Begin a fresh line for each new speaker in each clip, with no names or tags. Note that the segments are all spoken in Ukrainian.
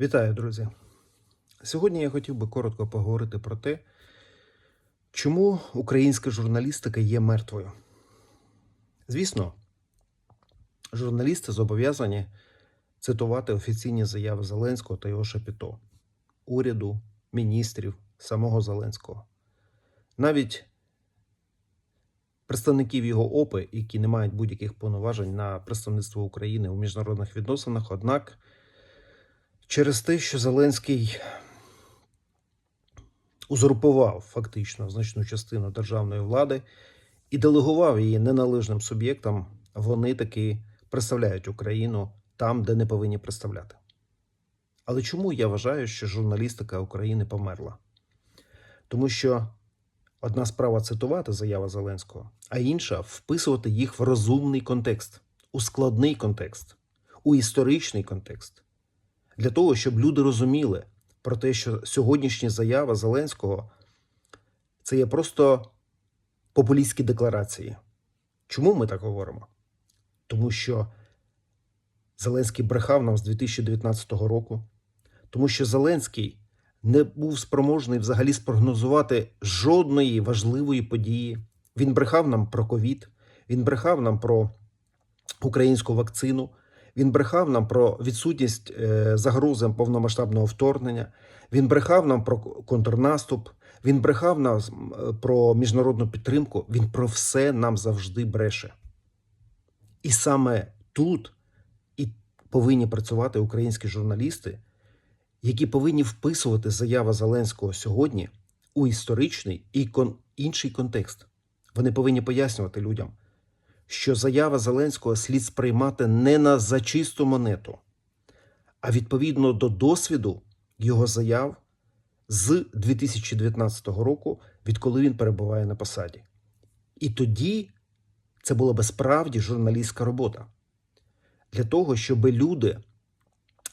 Вітаю, друзі! Сьогодні я хотів би коротко поговорити про те, чому українська журналістика є мертвою. Звісно, журналісти зобов'язані цитувати офіційні заяви Зеленського та його шапіто, уряду, міністрів, самого Зеленського. Навіть представників його ОПИ, які не мають будь-яких повноважень на представництво України у міжнародних відносинах, однак через те, що Зеленський узурпував фактично значну частину державної влади і делегував її неналежним суб'єктам, вони таки представляють Україну там, де не повинні представляти. Але чому я вважаю, що журналістика України померла? Тому що одна справа цитувати заяви Зеленського, а інша вписувати їх в розумний контекст, у складний контекст, у історичний контекст для того, щоб люди розуміли про те, що сьогоднішні заяви Зеленського це є просто популістські декларації. Чому ми так говоримо? Тому що Зеленський брехав нам з 2019 року, тому що Зеленський не був спроможний взагалі спрогнозувати жодної важливої події. Він брехав нам про ковід, він брехав нам про українську вакцину. Він брехав нам про відсутність е, загрози повномасштабного вторгнення. Він брехав нам про контрнаступ. Він брехав нам е, про міжнародну підтримку. Він про все нам завжди бреше. І саме тут і повинні працювати українські журналісти, які повинні вписувати заяви Зеленського сьогодні у історичний і кон- інший контекст. Вони повинні пояснювати людям що заява Зеленського слід сприймати не на за чисту монету, а відповідно до досвіду його заяв з 2019 року, відколи він перебуває на посаді. І тоді це була би справді журналістська робота для того, щоб люди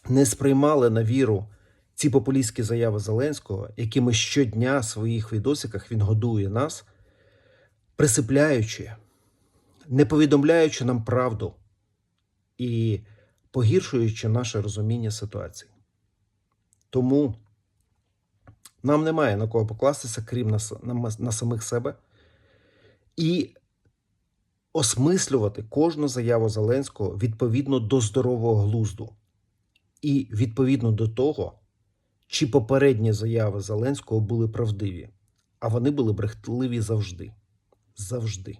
не сприймали на віру ці популістські заяви Зеленського, якими щодня в своїх відосиках він годує нас, присипляючи не повідомляючи нам правду і погіршуючи наше розуміння ситуації. Тому нам немає на кого покластися, крім на, на, на самих себе, і осмислювати кожну заяву Зеленського відповідно до здорового глузду, і відповідно до того, чи попередні заяви Зеленського були правдиві, а вони були брехтливі завжди. Завжди.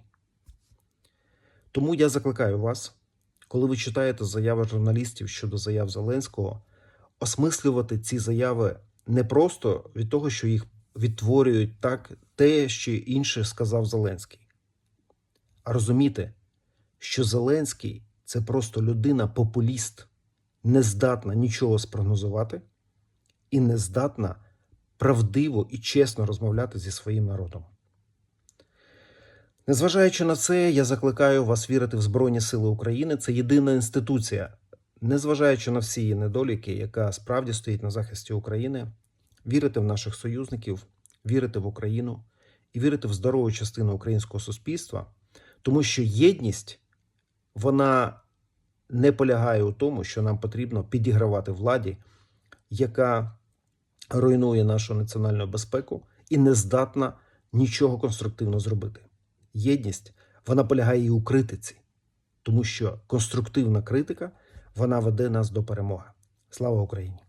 Тому я закликаю вас, коли ви читаєте заяви журналістів щодо заяв Зеленського, осмислювати ці заяви не просто від того, що їх відтворюють так те, що інше сказав Зеленський, а розуміти, що Зеленський це просто людина-популіст, не здатна нічого спрогнозувати і не здатна правдиво і чесно розмовляти зі своїм народом. Незважаючи на це, я закликаю вас вірити в Збройні Сили України. Це єдина інституція, незважаючи на всі її недоліки, яка справді стоїть на захисті України, вірити в наших союзників, вірити в Україну і вірити в здорову частину українського суспільства, тому що єдність вона не полягає у тому, що нам потрібно підігравати владі, яка руйнує нашу національну безпеку і не здатна нічого конструктивно зробити єдність вона полягає і у критиці, тому що конструктивна критика вона веде нас до перемоги. Слава Україні!